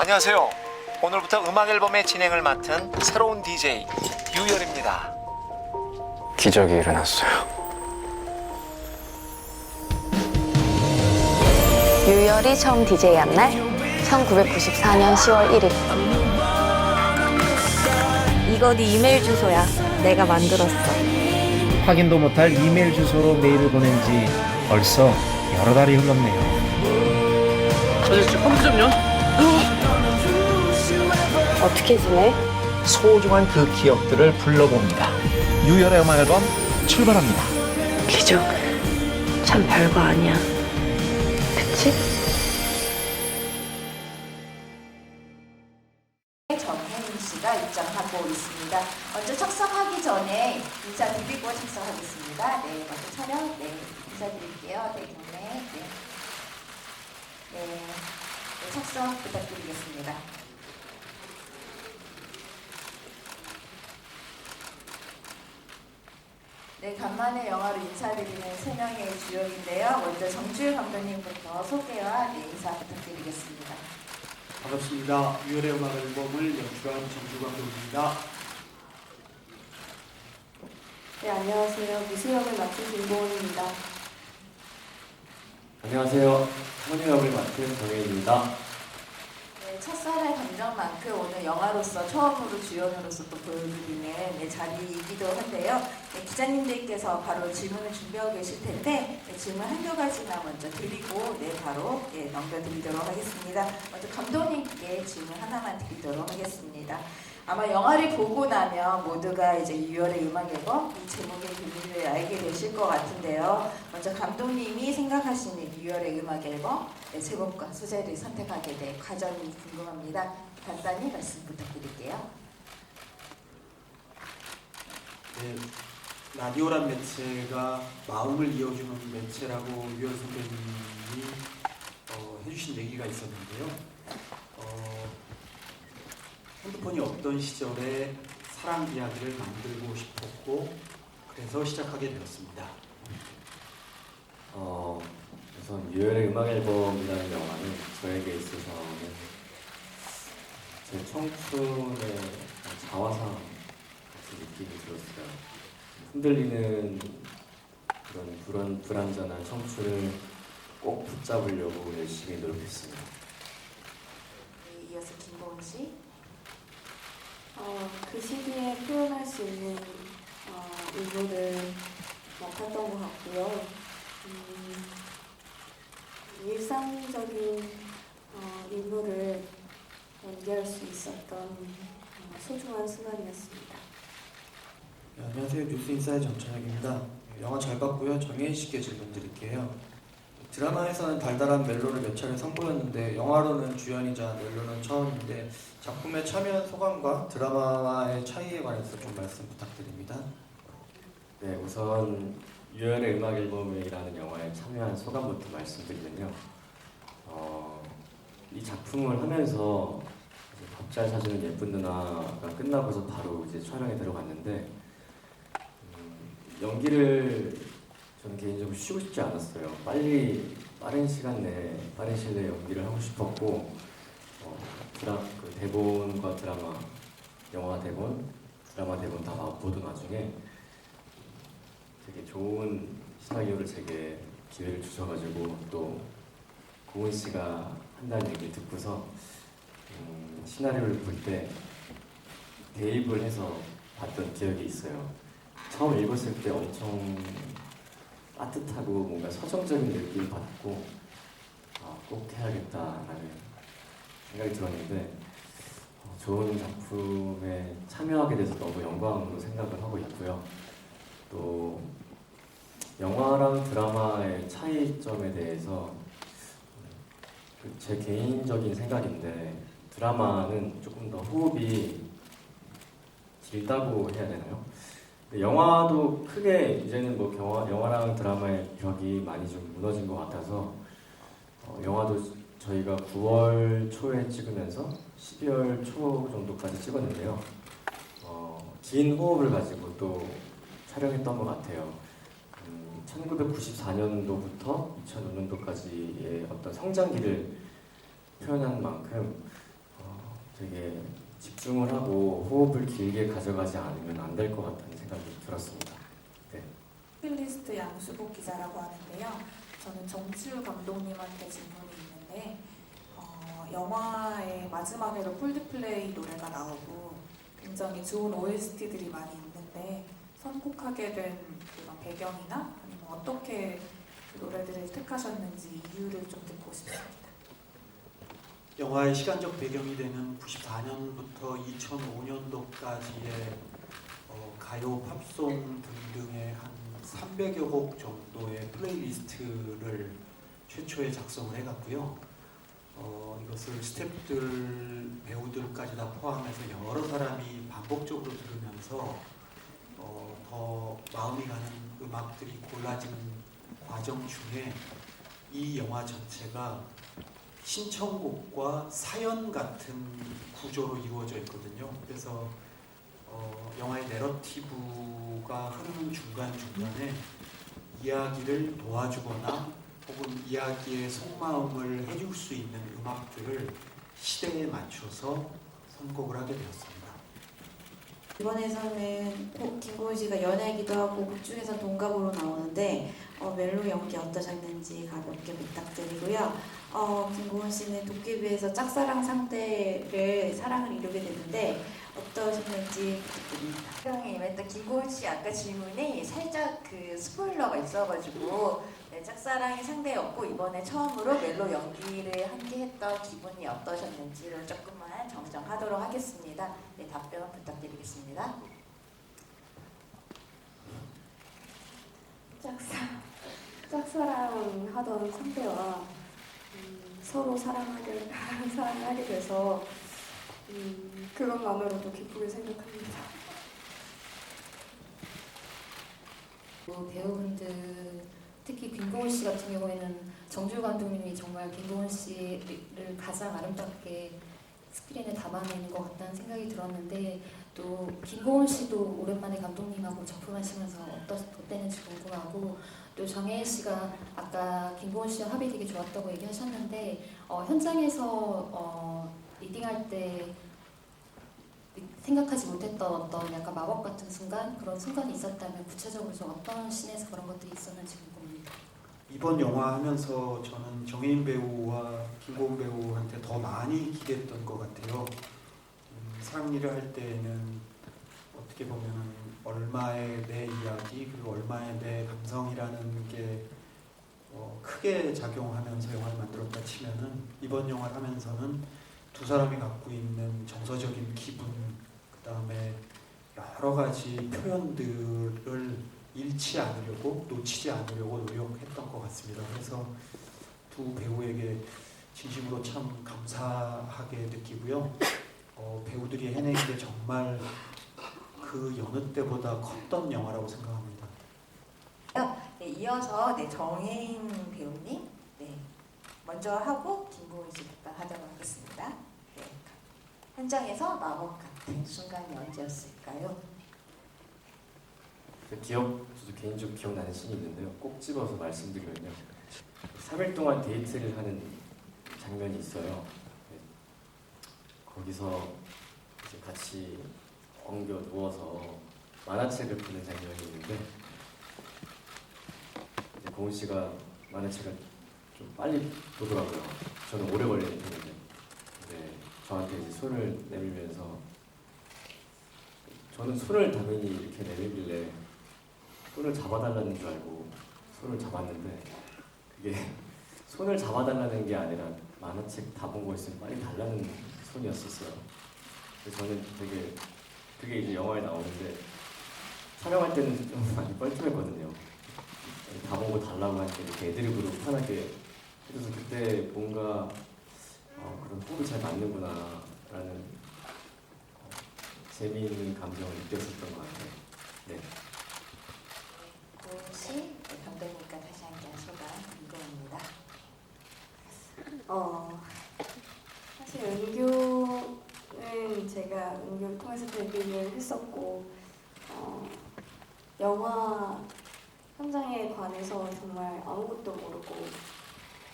안녕하세요. 오늘부터 음악 앨범의 진행을 맡은 새로운 DJ 유열입니다. 기적이 일어났어요. 유열이 처음 DJ한 날 1994년 10월 1일 이거 네 이메일 주소야 내가 만들었어 확인도 못할 이메일 주소로 메일을 보낸 지 벌써 여러 달이 흘렀네요. 어떻게 지내? 소중한 그 기억들을 불러봅니다. 유열의 음악 앨범 출발합니다. 기적 참 별거 아니야 그치? 정혜민 씨가 입장하고 있습니다. 먼저 착석하기 전에 인사 드리고 착석하겠습니다. 네, 먼저 촬영, 네, 인사드릴게요. 네, 경례, 네. 네, 네, 착석 부탁드리겠습니다. 네, 간만에 영화로 인사드리는 세 명의 주역인데요. 먼저 정주일 감독님부터 소개와 네, 인사 부탁드리겠습니다. 반갑습니다. 유열의 음악 앨범을 연출한 정주 감독입니다. 네, 안녕하세요. 무수역을 맡은 김보은입니다. 안녕하세요. 선유역을 맡은 정혜입니다. 네, 첫 사랑 감정만큼 오늘 영화로서 처음으로 주연으로서 또 보여드리는 네, 자리이기도 한데요. 네, 기자님들께서 바로 질문을 준비하고 계실 텐데 네, 질문 한두 가지만 먼저 드리고 네, 바로 예, 넘겨드리도록 하겠습니다. 먼저 감독님께 질문 하나만 드리도록 하겠습니다. 아마 영화를 보고 나면 모두가 이제 유열의 음악 앨범 이 제목의 비밀을 알게 되실 것 같은데요. 먼저 감독님이 생각하시는 유열의 음악 앨범 네, 제목과 소재를 선택하게 된 과정이 궁금합니다. 간단히 말씀 부탁드릴게요. 네, 라디오란 매체가 마음을 이어주는 매체라고 유열 선배님이 어, 해주신 얘기가 있었는데요. 어, 핸드폰이 없던 시절에 사랑 이야기를 만들고 싶었고 그래서 시작하게 되었습니다. 어, 우선 유열의 음악 앨범이라는 영화는 저에게 있어서는 제 청춘의 자화상 같은 느낌이 들었어요. 흔들리는 그런 불안, 불안전한 청춘을 꼭 붙잡으려고 열심히 노력했습니다. 네, 이어서 김보은 씨. 어, 그 시기에 표현할 수 있는 어, 의도를 맡았던 것 같고요. 음, 일상적인 어, 인물을 연기할 수 있었던 어, 소중한 순간이었습니다. 네, 안녕하세요. 뉴스 인사의 전찬혁입니다. 네, 영화 잘 봤고요. 정혜인 씨께 질문 드릴게요. 드라마에서는 달달한 멜로를 몇 차례 선보였는데 영화로는 주연이자 멜로는 처음인데 작품에 참여한 소감과 드라마와의 차이에 관해서 좀 말씀 부탁드립니다. 네, 우선 유열의 음악 앨범이라는 영화에 참여한 소감부터 말씀드리면요. 어, 이 작품을 하면서 밥잘 사주는 예쁜 누나가 끝나고서 바로 이제 촬영에 들어갔는데 음, 연기를 저는 개인적으로 쉬고 싶지 않았어요. 빨리 빠른 시간 내에 빠른 시일 내에 연기를 하고 싶었고 어, 드라 그 대본과 드라마 영화 대본 드라마 대본 다 보던 와중에 되게 좋은 시나리오를 제게 기회를 주셔가지고 또 고은 씨가 한다는 얘기를 듣고서 음, 시나리오를 볼 때 대입을 해서 봤던 기억이 있어요. 처음 읽었을 때 엄청 따뜻하고 뭔가 서정적인 느낌을 받았고 아, 꼭 해야겠다라는 생각이 들었는데 어, 좋은 작품에 참여하게 돼서 너무 영광으로 생각을 하고 있고요. 또 영화랑 드라마의 차이점에 대해서 그제 개인적인 생각인데 드라마는 조금 더 호흡이 길다고 해야 되나요? 영화도 크게 이제는 뭐 영화, 영화랑 드라마의 벽이 많이 좀 무너진 것 같아서 어, 영화도 저희가 9월 초에 찍으면서 12월 초 정도까지 찍었는데요. 어, 긴 호흡을 가지고 또 촬영했던 것 같아요. 음, 1994년도부터 2005년도까지의 어떤 성장기를 표현한 만큼 되게 집중을 하고 호흡을 길게 가져가지 않으면 안 될 것 같다는 생각이 들었습니다. 필리스트 양수복 기자라고 하는데요. 저는 정치우 감독님한테 질문이 있는데 어, 영화의 마지막에도 콜드플레이 노래가 나오고 굉장히 좋은 OST들이 많이 있는데 선곡하게 된 그런 배경이나 아니면 어떻게 그 노래들을 택하셨는지 이유를 좀 듣고 싶습니다. 영화의 시간적 배경이 되는 94년부터 2005년도까지의 어, 가요, 팝송 등등의 한 300여 곡 정도의 플레이리스트를 최초에 작성을 해갔고요. 어, 이것을 스태프들, 배우들까지 다 포함해서 여러 사람이 반복적으로 들으면서 어, 더 마음이 가는 음악들이 골라지는 과정 중에 이 영화 전체가 신청곡과 사연 같은 구조로 이루어져 있거든요. 그래서 어, 영화의 내러티브가 흐르는 중간 중간에 이야기를 도와주거나 혹은 이야기의 속마음을 해줄 수 있는 음악들을 시대에 맞춰서 선곡을 하게 되었습니다. 이번에서는 고- 김고은 씨가 연애기도 하고 곡 중에서 동갑으로 나오는데 어, 멜로 연기 어떠셨는지 가볍게 부탁드리고요. 어, 김고은 씨는 도깨비에서 짝사랑 상대를 사랑을 이루게 되는데 어떠셨는지 부탁드립니다. 형이 임했던 김고은 씨 아까 질문이 살짝 그 스포일러가 있어가지고 네, 짝사랑이 상대였고 이번에 처음으로 멜로 연기를 함께 했던 기분이 어떠셨는지를 조금만 정정하도록 하겠습니다. 네, 답변 부탁드리겠습니다. 짝사 짝사랑 하던 상대와 음, 서로 사랑하게 사랑하게 돼서 음, 그것만으로도 기쁘게 생각합니다. 뭐 배우분들 특히 김고은 씨 같은 경우에는 정주 감독님이 정말 김고은 씨를 가장 아름답게 스크린에 담아내는 것 같다는 생각이 들었는데 또 김고은 씨도 오랜만에 감독님하고 작품하시면서 어땠는지 궁금하고 또 정혜인 씨가 아까 김고은 씨와 합이 되게 좋았다고 얘기하셨는데 어, 현장에서 어, 리딩할 때 생각하지 못했던 어떤 약간 마법 같은 순간 그런 순간이 있었다면 구체적으로 좀 어떤 씬에서 그런 것들이 있었는지 궁금합니다. 이번 영화 하면서 저는 정혜인 배우와 김고은 배우한테 더 많이 기대했던 것 같아요. 음, 상일을 할 때는 어떻게 보면 얼마의 내 이야기 그리고 얼마의 내 감성이라는 게 어, 크게 작용하면서 영화를 만들었다 치면은 이번 영화를 하면서는 두 사람이 갖고 있는 정서적인 기분 그 다음에 여러 가지 표현들을 잃지 않으려고 놓치지 않으려고 노력했던 것 같습니다. 그래서 두 배우에게 진심으로 참 감사하게 느끼고요. 어, 배우들이 해낸 게 정말 그 여느 때보다 컸던 영화라고 생각합니다. 네, 이어서 네, 정혜인 배우님 네, 먼저 하고 김고은 씨 답변하도록 하겠습니다. 네, 현장에서 마법 같은 순간이 언제였을까요? 그 기억, 저도 개인적으로 기억나는 씬이 있는데요. 꼭 집어서 말씀드리면요. 3일 동안 데이트를 하는 장면이 있어요. 네. 거기서 이제 같이 엉겨 누워서 만화책을 보는 장면이 있는데 고은 씨가 만화책을 좀 빨리 보더라고요. 저는 오래 걸리는 편인데 근데 저한테 이제 손을 내밀면서 저는 손을 당연히 이렇게 내밀길래 손을 잡아달라는 줄 알고 손을 잡았는데 그게 손을 잡아달라는 게 아니라 만화책 다 본 거 있으면 빨리 달라는 손이었었어요. 그래서 저는 되게 그게 이제 영화에 나오는데 촬영할 때는 좀 많이 뻘쭘했거든요. 다 보고 달라고 할 때 이렇게 애드립으로 편하게 해줘서 그때 뭔가 어, 그런 호흡이 잘 맞는구나라는 어, 재미있는 감정을 느꼈었던 것 같아요. 네. 고은 씨, 네, 감독님과 다시 함께한 소감 궁금합니다. 어, 사실 은교는 제가 은교를 통해서 데뷔를 했었고 어, 영화 현장에 관해서 정말 아무것도 모르고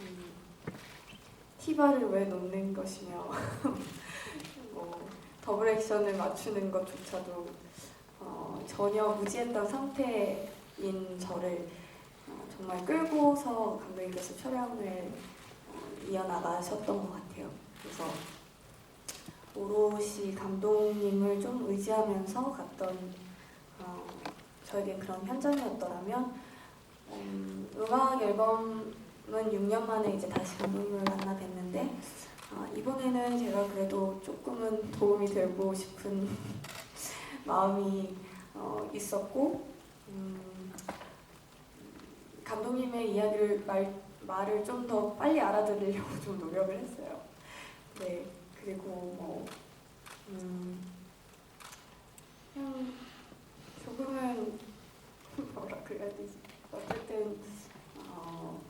음, 티바를 왜 놓는 것이며 뭐 더블 액션을 맞추는 것조차도 어, 전혀 무지했던 상태인 저를 어, 정말 끌고서 감독님께서 촬영을 어, 이어나가셨던 것 같아요. 그래서 오롯이 감독님을 좀 의지하면서 갔던 어, 저에게 그런 현장이었더라면 음, 음악 앨범 은 6년 만에 이제 다시 감독님을 만나 뵀는데 아, 이번에는 제가 그래도 조금은 도움이 되고 싶은 마음이 어, 있었고 음, 감독님의 이야기를 말, 말을 좀 더 빨리 알아들으려고 좀 노력을 했어요. 네 그리고 뭐 음, 그냥 조금은 뭐라 그래야 되지 어쨌든 어,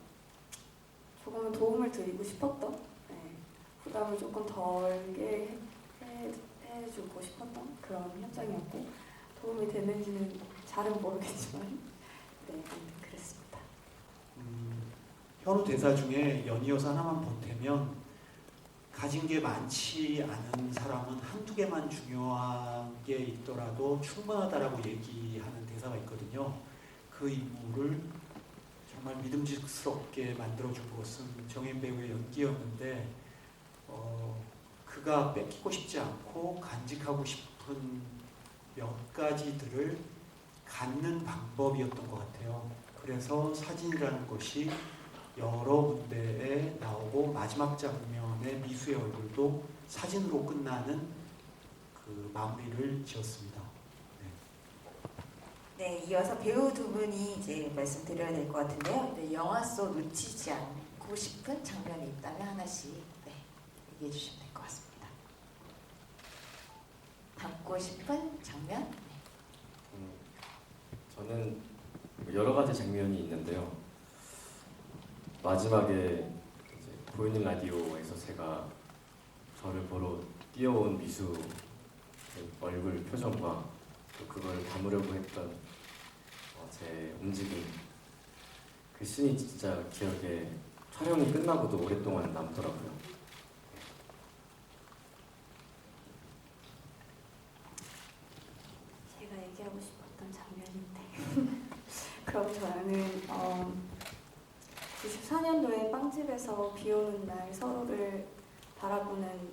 조금은 도움을 드리고 싶었던 네, 부담을 조금 덜게 해, 해주고 싶었던 그런 현장이었고 도움이 됐는지는 잘은 모르겠지만 네 그랬습니다. 음, 현우 대사 중에 연이어서 하나만 보태면 가진 게 많지 않은 사람은 한두 개만 중요한 게 있더라도 충분하다라고 얘기하는 대사가 있거든요. 그 인물을 정말 믿음직스럽게 만들어준 것은 정인 배우의 연기였는데 어, 그가 뺏기고 싶지 않고 간직하고 싶은 몇 가지들을 갖는 방법이었던 것 같아요. 그래서 사진이라는 것이 여러 군데에 나오고 마지막 장면의 미수의 얼굴도 사진으로 끝나는 그 마무리를 지었습니다. 네, 이어서 배우 두 분이 이제 말씀드려야 될 것 같은데요. 네, 영화 속 놓치지 않고 싶은 장면이 있다면 하나씩 네, 얘기해 주시면 될 것 같습니다. 담고 싶은 장면? 음, 저는 여러 가지 장면이 있는데요. 마지막에 이제 보이는 라디오에서 제가 저를 보러 뛰어온 미수 그 얼굴 표정과 또 그걸 담으려고 했던 어, 제 움직임 그 씬이 진짜 기억에 촬영이 끝나고도 오랫동안 남더라고요. 제가 얘기하고 싶었던 장면인데 그럼 저는 어, 94년도에 빵집에서 비 오는 날 서로를 바라보는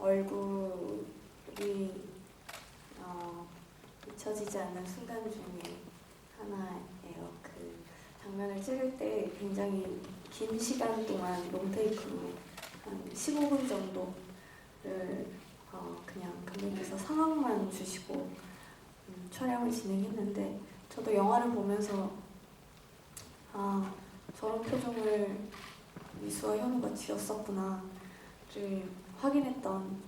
얼굴이 어, 잊혀지지 않는 순간 중에 하나예요. 그 장면을 찍을 때 굉장히 긴 시간 동안 롱테이크로 한 15분 정도를 어, 그냥 감독님께서 상황만 주시고 음, 촬영을 진행했는데 저도 영화를 보면서 아 저런 표정을 미수와 현우가 지었었구나 를 확인했던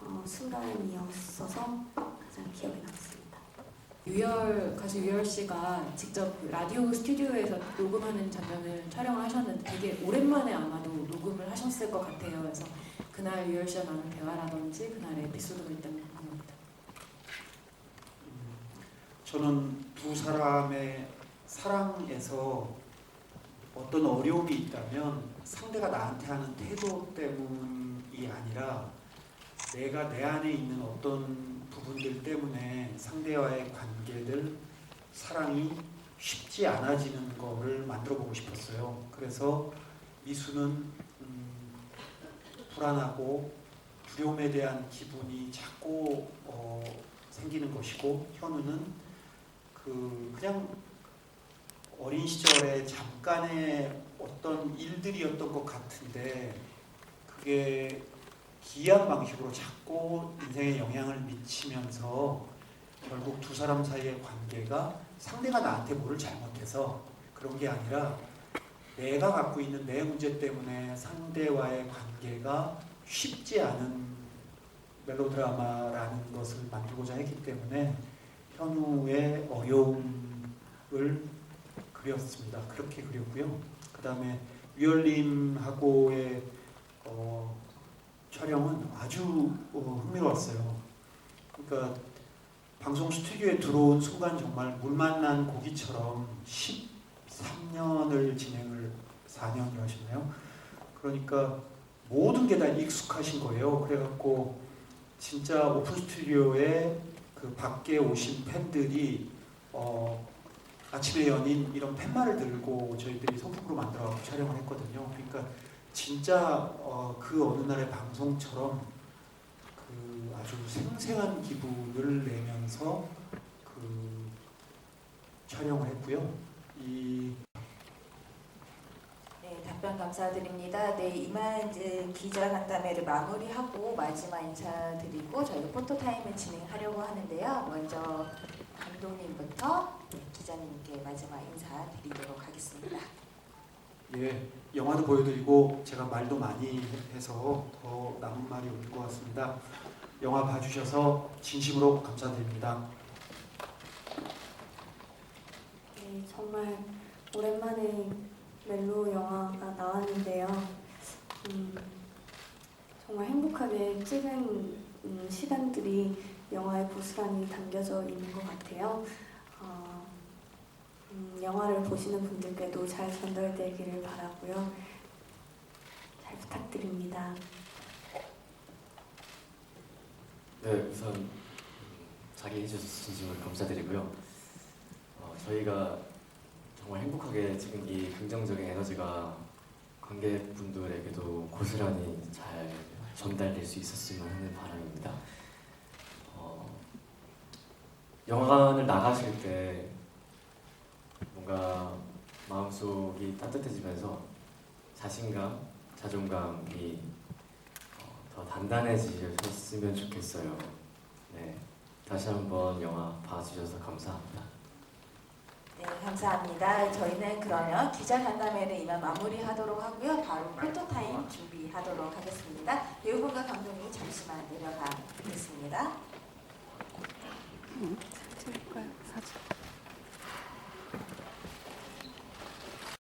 어, 순간이었어서 가장 기억에 남습니다. 유열 가수 유열 씨가 직접 그 라디오 스튜디오에서 녹음하는 장면을 촬영을 하셨는데 되게 오랜만에 아마도 녹음을 하셨을 것 같아요. 그래서 그날 유열 씨와 나눈 대화라든지 그날의 에피소드가 있다면 궁금합니다. 저는 두 사람의 사랑에서 어떤 어려움이 있다면 상대가 나한테 하는 태도 때문이 아니라 내가 내 안에 있는 어떤 부분들 때문에 상대와의 관계들, 사랑이 쉽지 않아지는 거를 만들어 보고 싶었어요. 그래서 미수는 음, 불안하고 두려움에 대한 기분이 자꾸 어, 생기는 것이고 현우는 그 그냥 어린 시절에 잠깐의 어떤 일들이었던 것 같은데 그게 기이한 방식으로 자꾸 인생에 영향을 미치면서 결국 두 사람 사이의 관계가 상대가 나한테 뭐를 잘못해서 그런 게 아니라 내가 갖고 있는 내 문제 때문에 상대와의 관계가 쉽지 않은 멜로드라마라는 것을 만들고자 했기 때문에 현우의 어려움을 그렸습니다. 그렇게 그렸고요. 그 다음에 위얼님하고의 어, 촬영은 아주 어, 흥미로웠어요. 그러니까 방송 스튜디오에 들어온 순간 정말 물 만난 고기처럼 13년을 진행을 4년을 하셨나요? 그러니까 모든 게 다 익숙하신 거예요. 그래갖고 진짜 오픈 스튜디오에 그 밖에 오신 팬들이 어, 아침의 연인 이런 팻말을 들고 저희들이 소품으로 만들어 촬영을 했거든요. 그러니까 진짜 어, 그 어느 날의 방송처럼 그 아주 생생한 기분을 내면서 그 촬영을 했고요. 이 네, 답변 감사드립니다. 네, 이만 이제 기자 간담회를 마무리하고 마지막 인사드리고 저희가 포토타임을 진행하려고 하는데요. 먼저 감독님부터 기자님께 마지막 인사드리도록 하겠습니다. 예, 영화도 보여드리고 제가 말도 많이 해서 더 남은 말이 없는 것 같습니다. 영화 봐주셔서 진심으로 감사드립니다. 네, 정말 오랜만에 멜로 영화가 나왔는데요. 음, 정말 행복하게 찍은 음, 시간들이 영화에 고스란히 담겨져 있는 것 같아요. 어, 음, 영화를 보시는 분들께도 잘 전달되기를 바라고요. 잘 부탁드립니다. 네, 우선 음, 자기 해주셔서 진심으로 감사드리고요. 어, 저희가 정말 행복하게 지금 이 긍정적인 에너지가 관객분들에게도 고스란히 잘 전달될 수 있었으면 하는 바람입니다. 어, 영화관을 나가실 때 뭔가 마음속이 따뜻해지면서 자신감, 자존감이 어, 더 단단해지셨으면 좋겠어요. 네, 다시 한번 영화 봐주셔서 감사합니다. 네, 감사합니다. 저희는 그러면 기자 간담회를 이만 마무리하도록 하고요. 바로 포토 타임 준비하도록 하겠습니다. 배우분과 감독님 잠시만 내려가겠습니다. 찍을까요? 사진.